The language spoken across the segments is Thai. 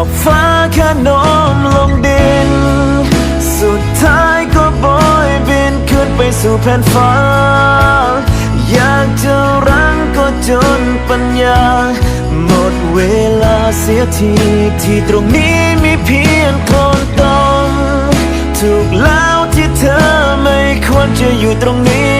อกฟ้าแค่โน้มลงดิน สุดท้ายก็โบยบินขึ้นไปสู่แผ่นฟ้า อยากจะรั้งก็จนปัญญา หมดเวลาเสียทีที่ตรงนี้มีเพียงคนตมถูกแล้วที่เธอไม่ควรจะอยู่ตรงนี้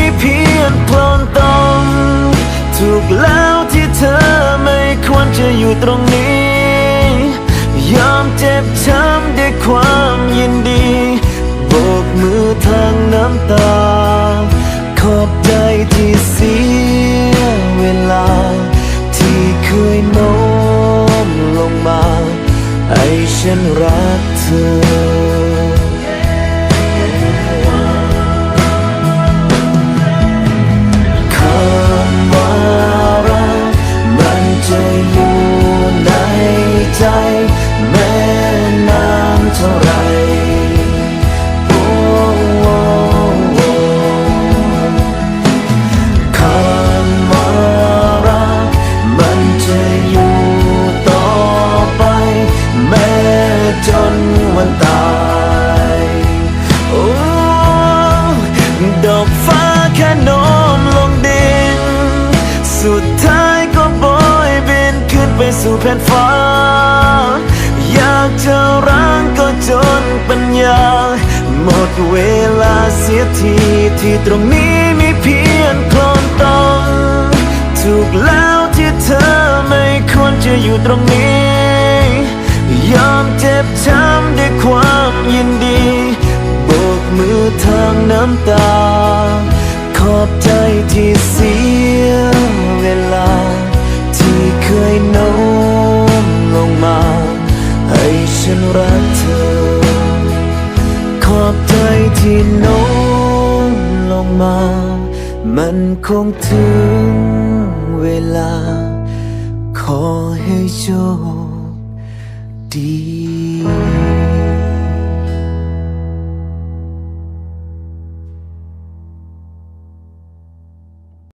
มียงโคลนตมถูกแล้วที่เธอไม่ควรจะอยู่ตรงนี้ ยอมเจ็บช้ำด้วยความยินดีโบกมือทางน้ำตา ขอบใจที่เสียเวลา ที่เคยโน้มลงมาให้ฉันรักเธอ แค่โน้มลงดิน สุดท้ายก็โบยบินขึ้นไปสู่แผ่นฟ้า อยากจะรั้งก็จนปัญญา หมดเวลาเสียทีที่ตรงนี้มีเพียงโคลนตมถูกแล้วที่เธอไม่ควรจะอยู่ตรงนี้ ยอมเจ็บช้ำด้วยความยินดี โบกมือทางน้ำตา ใจที่เสียเวลา ที่เคยโน้มลงมา ให้ฉันรักเธอ ขอบใจที่โน้มลงมา มันคงถึงเวลา ขอให้โชคดี